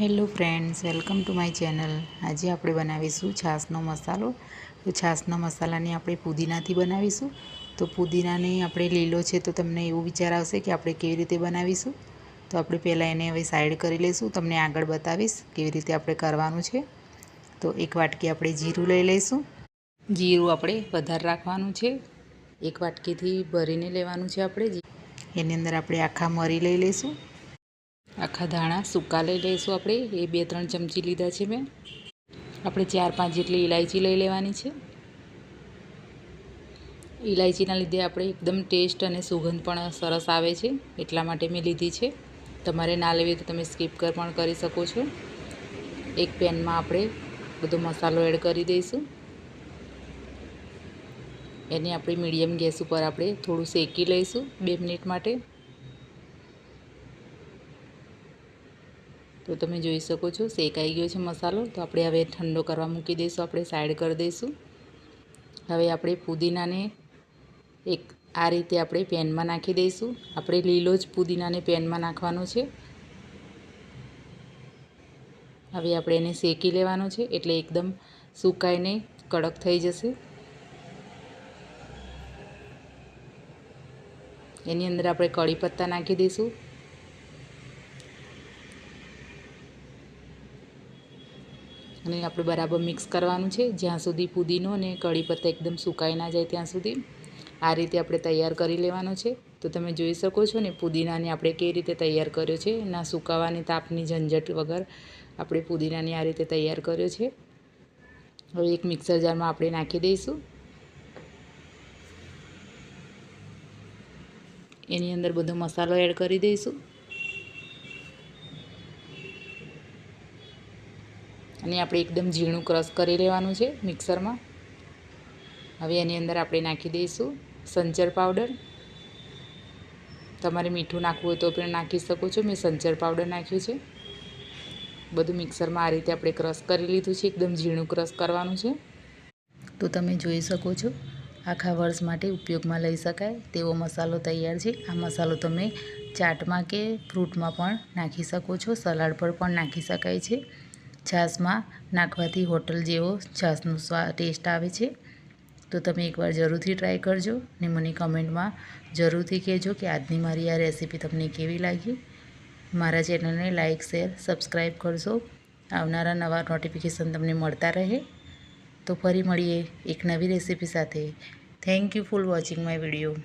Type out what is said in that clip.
Hello friends, welcome to my channel. આજે આપણે બનાવીશું છાશનો મસાલો. તો છાશના મસાલાને આપણે પુદીનાથી બનાવીશું. તો પુદીનાને આપણે લીલો છે તો તમને એવું વિચાર આવશે કે આપણે કેવી રીતે બનાવીશું. તો આપણે પહેલાં એને હવે સાઈડ કરી લઈશું. તમને આગળ બતાવીશ કેવી રીતે આપણે કરવાનું છે. તો એક વાટકી આપણે જીરું લઈ લઈશું. જીરું આપણે વધારે રાખવાનું છે. એક વાટકીથી ભરીને લેવાનું છે આપણે. એની અંદર આપણે આખા મરી લઈ લઈશું. આખા ધાણા સૂકા લઈ લઈશું આપણે. એ બે ત્રણ ચમચી લીધા છે મેં. આપણે ચાર પાંચ જેટલી ઇલાયચી લઈ લેવાની છે. ઇલાયચીના લીધે આપણે એકદમ ટેસ્ટ અને સુગંધ પણ સરસ આવે છે. એટલા માટે મેં લીધી છે. તમારે ના લેવી તો તમે સ્કીપ કર પણ કરી શકો છો. એક પેનમાં આપણે બધો મસાલો એડ કરી દઈશું. એને આપણે મીડિયમ ગેસ ઉપર આપણે થોડું શેકી લઈશું બે મિનિટ માટે. તો તમે જોઈ શકો છો શેકાઈ ગયો છે મસાલો. તો આપણે હવે ઠંડો કરવા મૂકી દઈશું, આપણે સાઈડ કરી દઈશું. હવે આપણે પુદીનાને એક આ રીતે આપણે પેનમાં નાખી દઈશું. આપણે લીલો જ પુદીનાને પેનમાં નાખવાનો છે. હવે આપણે એને શેકી લેવાનો છે, એટલે એકદમ સુકાઈને કડક થઈ જશે. એની અંદર આપણે કળી પત્તા નાખી દઈશું. અને આપણે બરાબર મિક્સ કરવાનું છે. જ્યાં સુધી પુદીનો અને કઢી પત્તા એકદમ સુકાઈ ના જાય ત્યાં સુધી આ રીતે આપણે તૈયાર કરી લેવાનો છે. તો તમે જોઈ શકો છો ને પુદીનાને આપણે કેવી રીતે તૈયાર કર્યો છે. ના સુકાવાની તાપની ઝંઝટ વગર આપણે પુદીનાને આ રીતે તૈયાર કર્યો છે. હવે એક મિક્સર જારમાં આપણે નાખી દઈશું. એની અંદર બધો મસાલો એડ કરી દઈશું. અને આપણે એકદમ ઝીણું ક્રશ કરી લેવાનું છે મિક્સરમાં. હવે એની અંદર આપણે નાખી દઈશું સંચર પાવડર. તમારે મીઠું નાખવું હોય તો પણ નાખી શકો છો. મેં સંચર પાવડર નાખ્યું છે. બધું મિક્સરમાં આ રીતે આપણે ક્રશ કરી લીધું છે. એકદમ ઝીણું ક્રશ કરવાનું છે. તો તમે જોઈ શકો છો, આખા વર્ષ માટે ઉપયોગમાં લઈ શકાય તેવો મસાલો તૈયાર છે. આ મસાલો તમે ચાટમાં કે ફ્રૂટમાં પણ નાખી શકો છો. સલાડ પર પણ નાખી શકાય છે. છાશમાં નાખવાથી હોટલ જેવો છાશનો સ્વાદ ટેસ્ટ આવે છે. તો તમે એકવાર જરૂરથી ટ્રાય કરજો ને મને કમેન્ટમાં જરૂરથી કહેજો કે આજની મારી આ રેસીપી તમને કેવી લાગી. મારા ચેનલને લાઇક શેર, સબસ્ક્રાઈબ કરશો આવનારા નવા નોટિફિકેશન તમને મળતા રહે. તો ફરી મળીએ એક નવી રેસીપી સાથે. Thank you for watching my video.